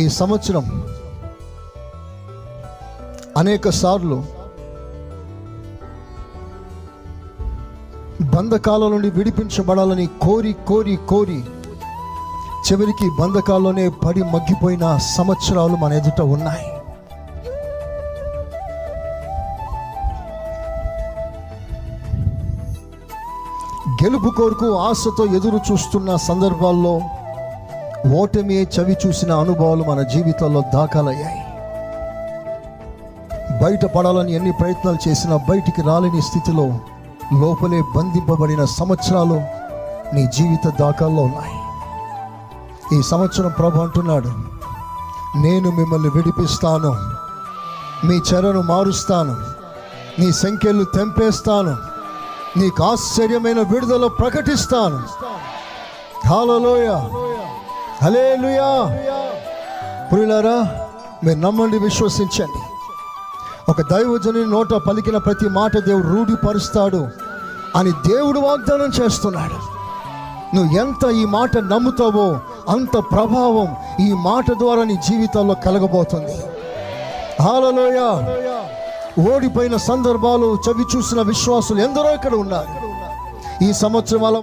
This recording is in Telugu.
ఈ సంవత్సరం అనేక సార్లు బంధకాల నుండి విడిపించబడాలని కోరి కోరి కోరి చివరికి బంధకాల్లోనే పడి మగ్గిపోయిన సంవత్సరాలు మన ఎదుట ఉన్నాయి. గెలుపు కోరుకు ఆశతో ఎదురు చూస్తున్న సందర్భాల్లో ఓటమి చవి చూసిన అనుభవాలు మన జీవితాల్లో దాఖలయ్యాయి. బయటపడాలని ఎన్ని ప్రయత్నాలు చేసినా బయటికి రాలేని స్థితిలో లోపలే బంధింపబడిన సంవత్సరాలు నీ జీవిత దాఖల్లో ఉన్నాయి. ఈ సంవత్సరం ప్రభు అంటున్నాడు నేను మిమ్మల్ని విడిపిస్తాను మీ చెరను మారుస్తాను నీ సంఖ్యలు తెంపేస్తాను నీకు ఆశ్చర్యమైన విడుదల ప్రకటిస్తాను. హాలలోయ! హలే లుయా పురిలారా మీరు నమ్మండి విశ్వసించండి. ఒక దైవజని నోట పలికిన ప్రతి మాట దేవుడు రూఢిపరుస్తాడు అని దేవుడు వాగ్దానం చేస్తున్నాడు. నువ్వు ఎంత ఈ మాట నమ్ముతావో అంత ప్రభావం ఈ మాట ద్వారా నీ జీవితాల్లో కలగబోతుంది. హాలలోయ ఓడిపోయిన సందర్భాలు చవి చూసిన విశ్వాసులు ఎందరో ఇక్కడ ఉన్నారు. ఈ సంవత్సరం